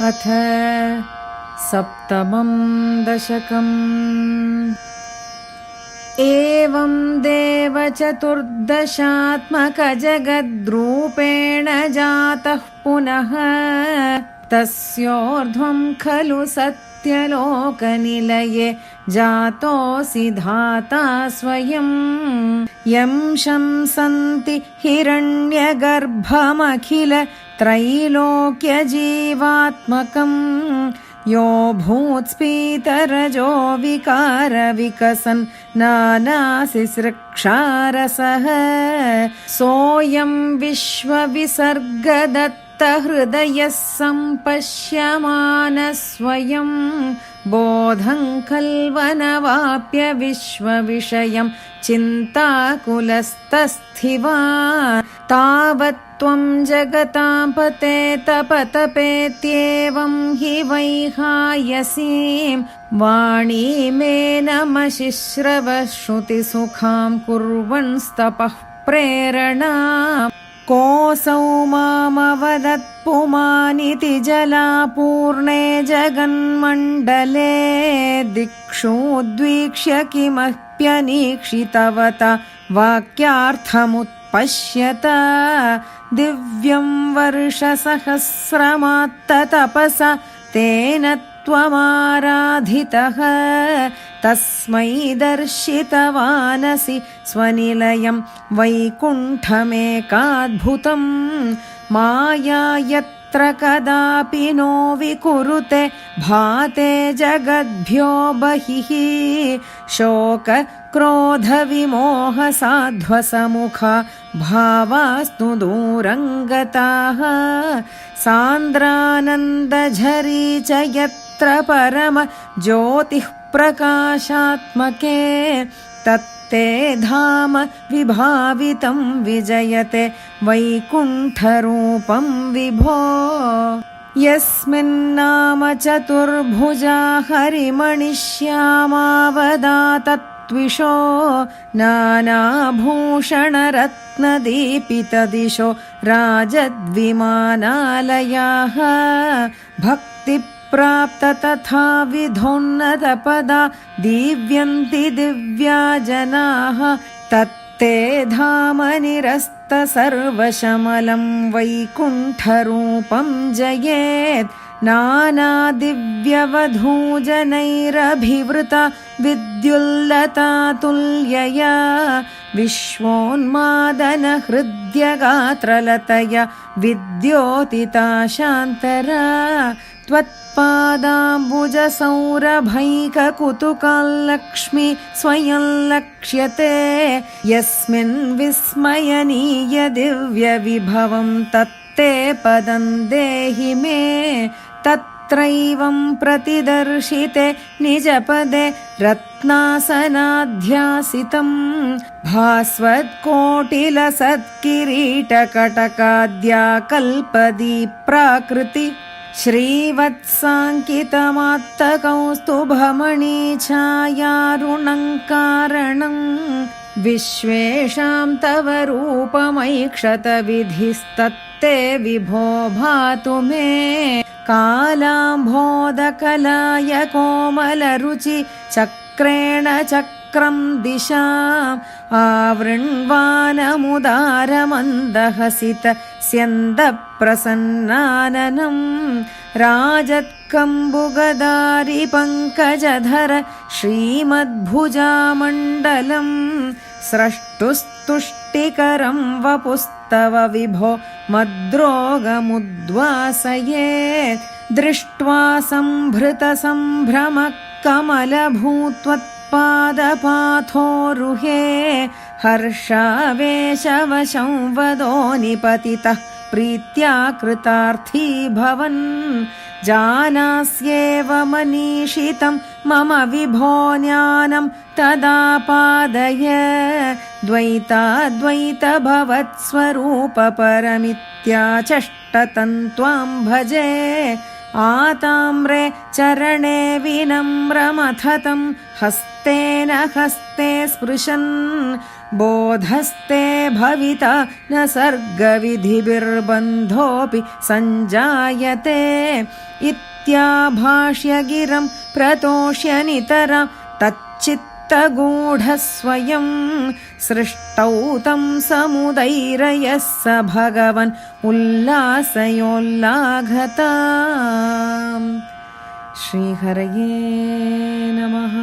अथ सप्तमं दशकम्। एवं देवचतुर्दशात्मकजगद्रूपेण जातः पुनः तस्योर्ध्वं खलु सत्यलोकनिलये जातोऽसि धाता स्वयं। यं शंसन्ति हिरण्यगर्भमखिल त्रैलोक्यजीवात्मकम् यो भूत्स्पीतरजो विकारविकसन् नानासिसृक्षारसः सोऽयं विश्वविसर्गदत्तहृदयः सम्पश्यमान स्वयं बोधं खल्वनवाप्य विश्वविषयं चिन्ताकुलस्तस्थिवा तावत् त्वं जगतां पते तपतपेत्येवं हि वैहायसीं। श्रुतिसुखां कुर्वन्स्तपः प्रेरणा कोऽसौ मामवदत्पुमानिति जलापूर्णे जगन्मण्डले दिक्षोद्वीक्ष्य किमप्यनीक्षितवता वाक्यार्थमुत्पश्यत दिव्यं वर्षसहस्रमात्ततपस तेन त्वमाराधितः तस्मै दर्शितवानसि स्वनिलयं वैकुण्ठमेकाद्भुतम्। माया यत्र कदापि नो विकुरुते भाते जगद्भ्यो बहिः। शोक क्रोधविमोहसाध्वसमुखा भावास्तु दूरङ्गताः। सान्द्रानन्दझरी च यत्र परम ज्योतिः प्रकाशात्मके तत्ते धाम विभावितं विजयते वैकुण्ठरूपं विभो। यस्मिन्नाम चतुर्भुजा हरिमणिश्यामावदा त्विषो नानाभूषणरत्नदीपितदिशो राजद्विमानालयाः भक्तिप्राप्त तथा विधोन्नतपदा दीव्यन्ति दिव्या जनाः तत्ते धामनिरस्त सर्वशमलं वैकुण्ठरूपं जयेत् नानादिव्यवधूजनैरभिवृता विद्युल्लता तुल्यया विश्वोन्मादनहृद्यगात्रलतया विद्योतिता शान्तरा त्वत्पादाम्बुजसौरभैककुतुकाल्लक्ष्मि स्वयं लक्ष्यते यस्मिन् विस्मयनीय दिव्यविभवं तत्ते पदं देहि मे तत्रैवं प्रतिदर्शिते निजपदे रत्नासनाध्यासितं भास्वत्कोटिलसत्किरीटकटकाद्या कल्पदी प्राकृति श्रीवत्साङ्कितमात्तकौस्तुभमणि छायारुणङ्कारणम् विश्वेषां तव रूपमैक्षतविधिस्तत्ते विभो भातु मे कालाम्भोदकलाय कोमलरुचि चक्रेण चक्रं दिशाम् आवृण्वानमुदारमन्दहसित स्यन्दप्रसन्नाननम् राजत्कम्बुगदारि पङ्कजधर श्रीमद्भुजामण्डलम् स्रष्टुस्तुष्टिकरं वपुस्तव विभो मद्रोगमुद्वासये दृष्ट्वा सम्भृतसम्भ्रमः कमलभूत्वत्पादपाथोरुहे हर्षावेशवशं वदो निपतितः प्रीत्या कृतार्थी भवन् जानास्येव मनीषितं मम विभो ज्ञानं तदापादय त्वां भजे। आताम्रे चरणे विनम्रमथतं हस्तेन हस्ते स्पृशन् बोधस्ते भविता न सर्गविधिभिर्बन्धोऽपि सञ्जायते। इत्याभाष्यगिरं प्रतोष्य नितरां तच्चित्तगूढस्वयं सृष्टौ तं समुदैरयः स भगवन् उल्लासयोल्लाघता। श्रीहरये नमः